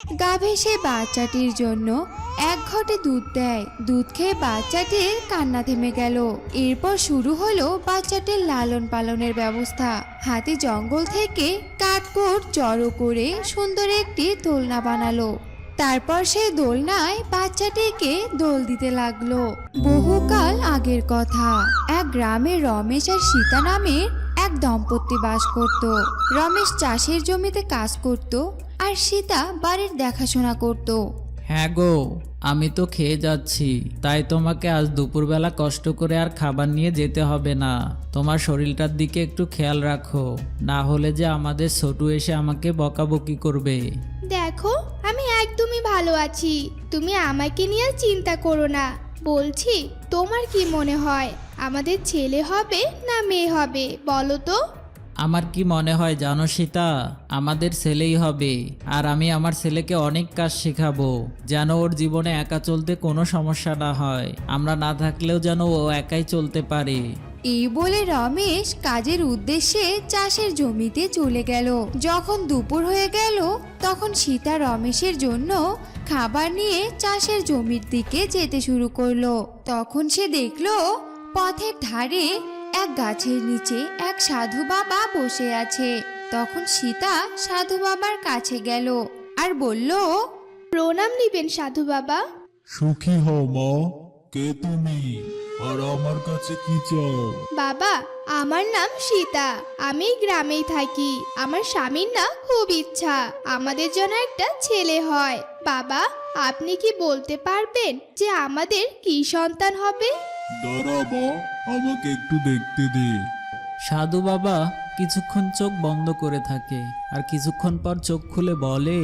গাভী সে বাচ্চাটির জন্য এক ঘটে দুধ দেয়। দুধ খেয়ে বাচ্চাটির কান্না থেমে গেল। এরপর শুরু হলো বাচ্চাটির লালন পালনের ব্যবস্থা। হাতি জঙ্গল থেকে কাঠকোট জড়ো করে সুন্দর একটি দোলনা বানালো। তারপর সে দোলনায় বাচ্চাটিকে দোল দিতে লাগল। বহুকাল আগের কথা। এক গ্রামে রমেশ আর সীতা নামের এক দম্পতি বাস করত। রমেশ চাষের জমিতে কাজ করত। আর সীতা বাড়ির দেখাশোনা করত। হ্যাঁ গো আমি তো খেয়ে যাচ্ছি। তাই তোমাকে আজ দুপুরবেলা কষ্ট করে আর খাবার নিয়ে যেতে হবে না। তোমার শরীরটার দিকে একটু খেয়াল রাখো। না হলে যে আমাদের ছোটু এসে আমাকে বকাবকি করবে। দেখো আমি একদমই ভালো আছি। তুমি আমাকে নিয়ে চিন্তা করো না। বলছি তোমার কি মনে হয়? আমাদের ছেলে হবে না মেয়ে হবে বলো তো? আমার কি মনে হয় জানো সীতা? আমাদের ছেলেই হবে। আর আমি আমার ছেলেকে অনেক কাজ শেখাবো, যেন ওর জীবনে একা চলতে কোনো সমস্যা না হয়। আমরা না থাকলেও যেন ও একাই চলতে পারে। এই বলে রমেশ কাজের উদ্দেশ্যে চাষের জমিতে চলে গেল। যখন দুপুর হয়ে গেল, তখন সীতা রমেশের জন্য খাবার নিয়ে চাষের জমির দিকে যেতে শুরু করল। তখন সে দেখল, পথের ধারে এক গাছের নিচে এক সাধু বাবা বসে আছে। তখন সীতা সাধু বাবার কাছে গেল আর বলল প্রণাম নিবেন সাধু বাবা। সুখী হও মা কে তুমি? আর আমার কাছে কি চাও? বাবা আমার নাম সীতা। আমি গ্রামেই থাকি। আমার স্বামীর না খুব ইচ্ছা। আমাদের জন্য একটা ছেলে হয়। বাবা আপনি কি বলতে পারবেন যে আমাদের কি সন্তান হবে? দাঁড়া মা আমাকে একটু দেখতে দে। সাধু বাবা কিছুক্ষণ চোখ বন্ধ করে থাকে আর কিছুক্ষণ পর চোখ খুলে বলে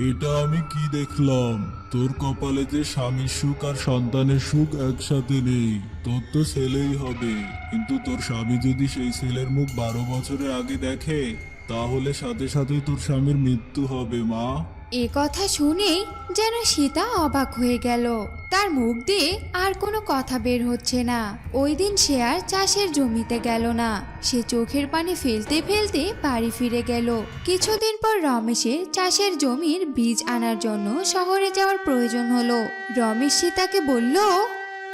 এটা আমি কি দেখলাম? তোর কপালে যে স্বামীর সুখ আর সন্তানের সুখ একসাথে নেই তোর তো ছেলেই হবে। কিন্তু তোর স্বামী যদি সেই ছেলের মুখ বারো বছরের আগে দেখে তাহলে সাথে সাথেই তোর স্বামীর মৃত্যু হবে মা। এ কথা শুনেই যেন সীতা অবাক হয়ে গেল। তার মুখ দিয়ে আর কোনো কথা বের হচ্ছে না। ওই দিন সে আর চাষের জমিতে গেল না। সে চোখের পানি ফেলতে ফেলতে বাড়ি ফিরে গেল। কিছুদিন পর রমেশের চাষের জমির বীজ আনার জন্য শহরে যাওয়ার প্রয়োজন হলো। রমেশ সীতাকে বলল,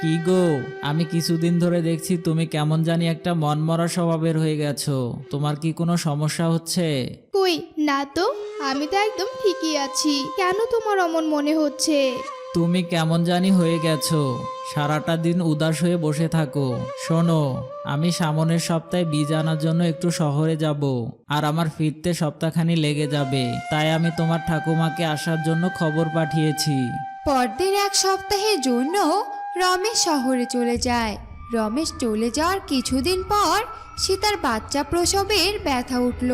কি গো, আমি কিছুদিন ধরে দেখছি তুমি কেমন জানি একটা মনমরা স্বভাবের হয়ে গেছো। তোমার কি কোনো সমস্যা হচ্ছে? কই? না তো আমি তো একদম ঠিকই আছি। কেন তোমার অমন মনে হচ্ছে? তুমি কেমন জানি হয়ে গেছো। সারাটা দিন উদাস হয়ে বসে থাকো। শোনো আমি সামনের সপ্তাহে বীজ আনার জন্য একটু শহরে যাব আর আমার ফিরতে সপ্তাহখানি লেগে যাবে। তাই আমি তোমার ঠাকুমাকে আসার জন্য খবর পাঠিয়েছি। পরদিন এক সপ্তাহের জন্য রমেশ শহরে চলে যায়। রমেশ চলে যাওয়ার কিছুদিন পর সীতার বাচ্চা প্রসবের ব্যথা উঠল।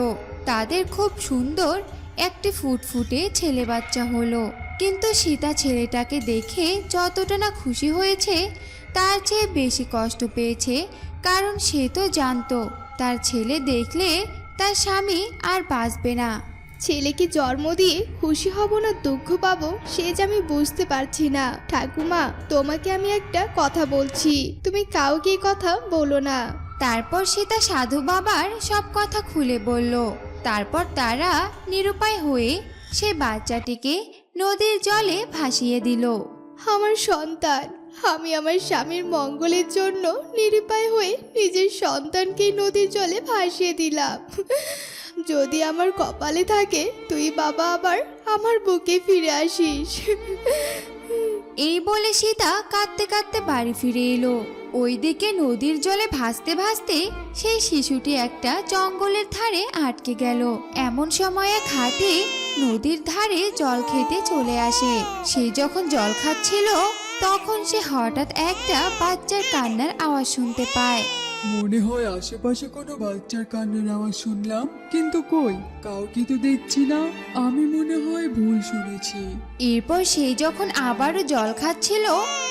তাদের খুব সুন্দর একটি ফুটফুটে ছেলে বাচ্চা হলো। কিন্তু সীতা ছেলেটাকে দেখে যতটা না খুশি হয়েছে তার চেয়ে বেশি কষ্ট পেয়েছে কারণ সে তো জানতো তার ছেলে দেখলে তার স্বামী আর বাঁচবে না। ছেলেকে জন্ম দিয়ে খুশি হব না দুঃখ পাবো সে যে আমি বুঝতে পারছি না। ঠাকুমা তোমাকে আমি একটা কথা বলছি তুমি কাউকে কথা বলো না। তারপর সে তার সাধু বাবার সব কথা খুলে বলল। তারপর তারা নিরুপায় হয়ে সে বাচ্চাটিকে নদীর জলে ভাসিয়ে দিল। আমার সন্তান আমি আমার স্বামীর মঙ্গলের জন্য নিরুপায় হয়ে নিজের সন্তানকে নদীর জলে ভাসিয়ে দিলাম। যদি আমার কপালে থাকে তুই বাবা আবার আমার বুকে ফিরে আসিস। এই বলে সীতা কাঁদতে কাঁদতে বাড়ি ফিরে এলো। ওইদিকে নদীর জলে ভাসতে ভাসতে সেই শিশুটি একটা জঙ্গলের ধারে আটকে গেল। এমন সময় এক হাতি নদীর ধারে জল খেতে চলে আসে। সে যখন জল খাচ্ছিল তখন সে হঠাৎ একটা বাচ্চার কান্নার আওয়াজ শুনতে পায়। মনে হয় আশেপাশে কোনো বাচ্চার কান্নার আওয়াজ শুনলাম কিন্তু কই? কাউকে তো দেখছি না আমি মনে হয় ভুল শুনেছি। এরপর সে যখন আবারও জল খাচ্ছিল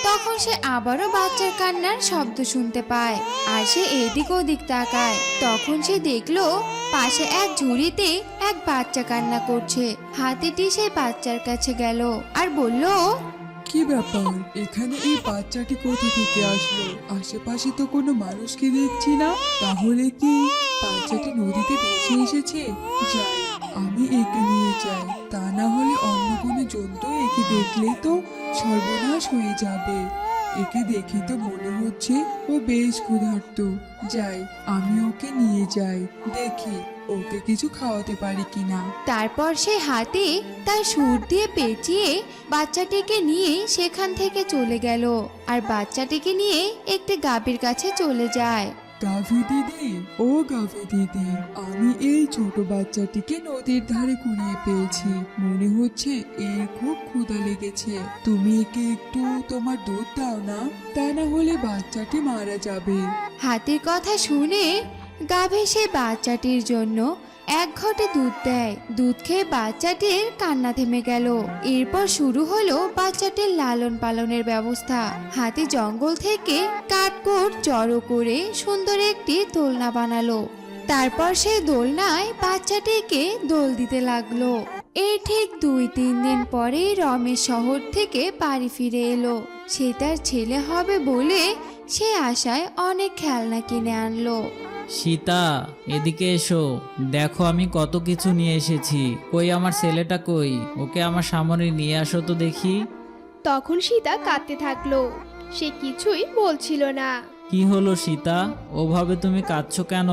তখন সে আবারও বাচ্চার কান্নার শব্দ শুনতে পায় আর সে এদিক ওদিক তাকায়। তখন সে দেখল পাশে এক ঝুড়িতে এক বাচ্চা কান্না করছে। হাতিটি সেই বাচ্চার কাছে গেল আর বলল কি ব্যাপার? এখানে এই বাচ্চাটি কোথা থেকে আসলো? আশেপাশে তো কোনো মানুষকে দেখছি না। তাহলে কি বাচ্চাটি নদীতে ভেসে এসেছে? যাই, আমি একে নিয়ে যাই। তা না হলে অন্য কোনো জন্তু একে দেখলে তো সর্বনাশ হয়ে যাবে। একে দেখে তো মনে হচ্ছে ও বেশ ক্ষুধার্ত। যাই, আমি ওকে নিয়ে যাই। দেখি। ওকে কিছু খাওয়াতে পারি কিনা? তারপর সে হাতে তার সুর দিয়ে পেঁচিয়ে বাচ্চাটিকে নিয়ে সেখান থেকে চলে গেল। আর বাচ্চাটিকে নিয়ে একটি গাভীর কাছে চলে যায়। গাভী দিদি ও গাভী দিদি আমি এই ছোট বাচ্চাটিকে নদীর ধারে কুড়িয়ে পেয়েছি। মনে হচ্ছে এর খুব ক্ষুধা লেগেছে। তুমি একে একটু তোমার দুধ দাও না? তা না হলে বাচ্চাটি মারা যাবে। হাতির কথা শুনে গাভী সে বাচ্চাটির জন্য এক ঘটে দুধ দেয়। দুধ খেয়ে বাচ্চাটির কান্না থেমে গেল। এরপর শুরু হলো বাচ্চাটির লালন পালনের ব্যবস্থা। হাতি জঙ্গল থেকে কাঠকোট জড়ো করে সুন্দর একটি দোলনা বানালো। তারপর সেই দোলনায় বাচ্চাটিকে দোল দিতে লাগল। এই ঠিক দুই তিন দিন পরে রমেশ শহর থেকে বাড়ি ফিরে এলো। সে তার ছেলে হবে বলে সে আশায় অনেক খেলনা কিনে আনলো। সীতা এদিকে এসো। দেখো আমি কত কিছু নিয়ে এসেছি। কই আমার ছেলেটা কই? ওকে আমার সামনে নিয়ে আসো তো দেখি। তখন সীতা কাঁদতে থাকল। সে কিছুই বলছিল না। কি হলো সীতা? ওভাবে তুমি কাঁদছো কেন?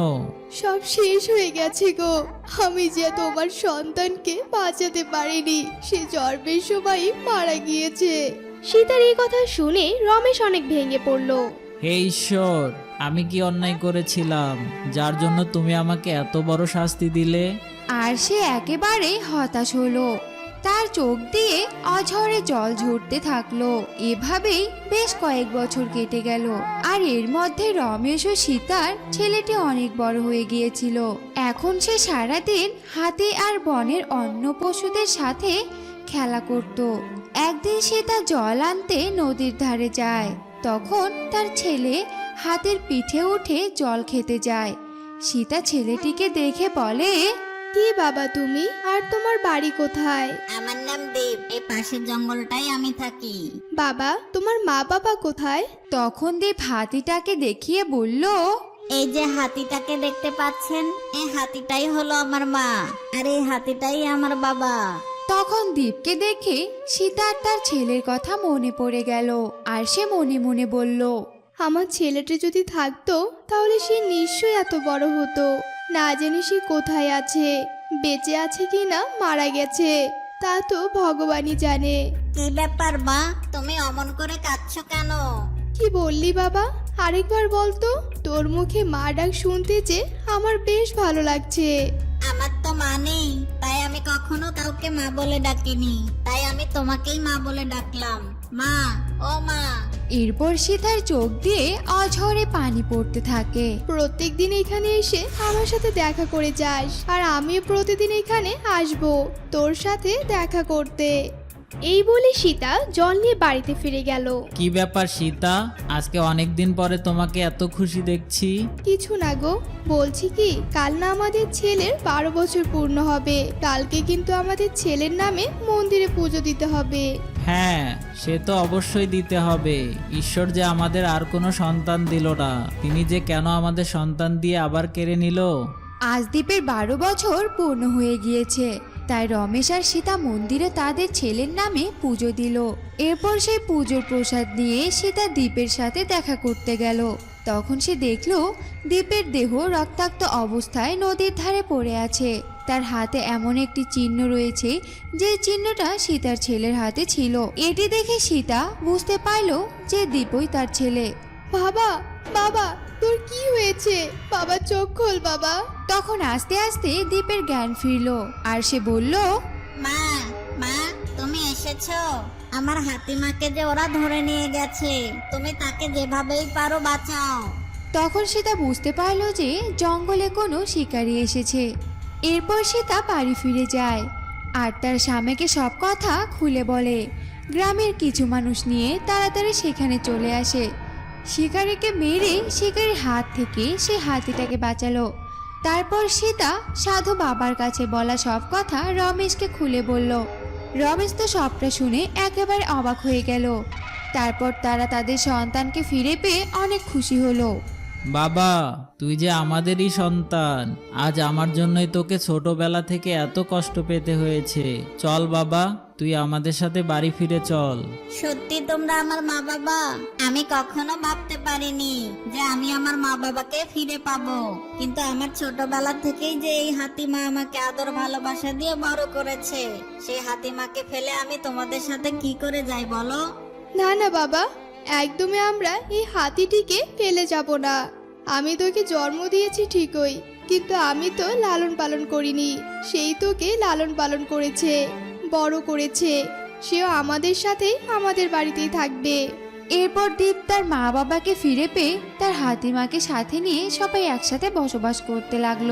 সব শেষ হয়ে গেছে গো। আমি যে তোমার সন্তানকে বাঁচাতে পারিনি সে জন্মের সময়ই মারা গিয়েছে। সীতার এই কথা শুনে রমেশ অনেক ভেঙে পড়ল। হে ঈশ্বর! আমি কি অন্যায় করেছিলাম, যার জন্য তুমি আমাকে এত বড় শাস্তি দিলে? আর সে একেবারে হতাশ হলো। তার চোখ দিয়ে অঝরে জল ঝরতে থাকল। এভাবেই বেশ কয়েক বছর কেটে গেল। আর এর মধ্যে রমেশ ও সীতার ছেলেটি অনেক বড় হয়ে গিয়েছিল। এখন সে সারাদিন হাতি আর বনের অন্য পশুদের সাথে খেলা করত। একদিন সে তার জল আনতে নদীর ধারে যায়। তখন তার ছেলে হাতের পিঠে উঠে জল খেতে যায়। সীতা ছেলেটিকে দেখে বলে কি বাবা তুমি? আর তোমার বাড়ি কোথায়? আমার নাম দেব এই পাশের জঙ্গলটাই আমি থাকি। বাবা তোমার মা বাবা কোথায়? তখন দেব হাতিটাকে দেখিয়ে বলল এই যে হাতিটাকে দেখতে পাচ্ছেন এই হাতিটাই হলো আমার মা আর এই হাতিটাই আমার বাবা। তখন দীপকে দেখে সীতা তার ছেলের কথা মনে পড়ে গেল আর সে মনে মনে বলল আমার ছেলেটা যদি থাকতো তাহলে সে নিশ্চয়ই এত বড় হতো। না জানি সে কোথায় আছে বেঁচে আছে কি না মারা গেছে তা তো ভগবানই জানে। কি ব্যাপার মা? তুমি অমন করে কাঁদছো কেন? কি বললি বাবা? আরেকবার বলতো তোর মুখে মা ডাক শুনতে যে আমার বেশ ভালো লাগছে। আমার তো মা নেই তাই আমি কখনো কাউকে মা বলে ডাকিনি। তাই আমি তোমাকেই মা বলে ডাকলাম। মা ও মা। এরপর সীতার চোখ দিয়ে অঝরে পানি পড়তে থাকে। প্রত্যেক দিন এখানে এসে আমার সাথে দেখা করে যাস আর আমিও প্রতিদিন এখানে আসব তোর সাথে দেখা করতে। এই বলে সীতা জল নিয়ে বাড়িতে ফিরে গেল। কি ব্যাপার সীতা? আজকে অনেক দিন পরে তোমাকে এত খুশি দেখছি। কিছু না গো বলছি কি কাল না আমাদের ছেলের বারো বছর পূর্ণ হবে। কালকে কিন্তু আমাদের ছেলের নামে মন্দিরে পুজো দিতে হবে। হ্যাঁ সে তো অবশ্যই দিতে হবে। ঈশ্বর যে আমাদের আর কোনো সন্তান দিল না, তিনি যে কেন আমাদের সন্তান দিয়ে আবার কেড়ে নিল? আজ দ্বীপের বারো বছর পূর্ণ হয়ে গিয়েছে। তাই রমেশ আর সীতা মন্দিরে তাদের ছেলের নামে পুজো দিল। এরপর সেই পুজোর প্রসাদ নিয়ে সীতা দ্বীপের সাথে দেখা করতে গেল। তখন সে দেখল দ্বীপের দেহ রক্তাক্ত অবস্থায় নদীর ধারে পড়ে আছে। তার হাতে এমন একটি চিহ্ন রয়েছে যে চিহ্নটা সীতার ছেলের হাতে ছিল। এটি দেখে সীতা বুঝতে পারল যে দীপই তার ছেলে। বাবা বাবা তোর কি হয়েছে? বাবা চোখ খোল বাবা। তখন আস্তে আস্তে দীপের জ্ঞান ফিরল আর সে বলল মা মা তুমি এসেছ। আমার হাতিমাকে যে ওরা ধরে নিয়ে গেছে তুমি তাকে যেভাবেই পারো বাঁচাও। তখন সীতা বুঝতে পারল যে জঙ্গলে কোনো শিকারী এসেছে। এরপর সীতা বাড়ি ফিরে যায়। আর তার স্বামীকে সব কথা খুলে বলে। গ্রামের কিছু মানুষ নিয়ে তাড়াতাড়ি সেখানে চলে আসে। শিকারীকে মেরে শিকারীর হাত থেকে সে হাতিটাকে বাঁচালো। তারপর সীতা সাধু বাবার কাছে বলা সব কথা রমেশকে খুলে বলল। রমেশ তো সবটা শুনে একেবারে অবাক হয়ে গেল। তারপর তারা তাদের সন্তানকে ফিরে পেয়ে অনেক খুশি হলো। বাবা তুই যে আমাদেরই সন্তান আজ আমার জন্যই তোকে ছোটবেলা থেকে এত কষ্ট পেতে হয়েছে। চল বাবা তুই আমাদের সাথে বাড়ি ফিরে চল। সত্যি তোমরা আমার মা বাবা আমি কখনো ভাবতে পারিনি যে আমি আমার মা বাবাকে ফিরে পাবো। কিন্তু আমার ছোটবেলা থেকেই যে এই হাতিমা আমাকে আদর ভালোবাসা দিয়ে বড় করেছে সেই হাতিমাকে ফেলে আমি তোমাদের সাথে কি করে যাই বলো? না না বাবা একদমই আমরা এই হাতিটিকে ফেলে যাব না। আমি তোকে জন্ম দিয়েছি ঠিকই, কিন্তু আমি তো লালন পালন করিনি। সেই তোকে লালন পালন করেছে, বড় করেছে। সেও আমাদের সাথেই আমাদের বাড়িতেই থাকবে। এরপর দীপ তার মা বাবাকে ফিরে পেয়ে তার হাতিমাকে সাথে নিয়ে সবাই একসাথে বসবাস করতে লাগল।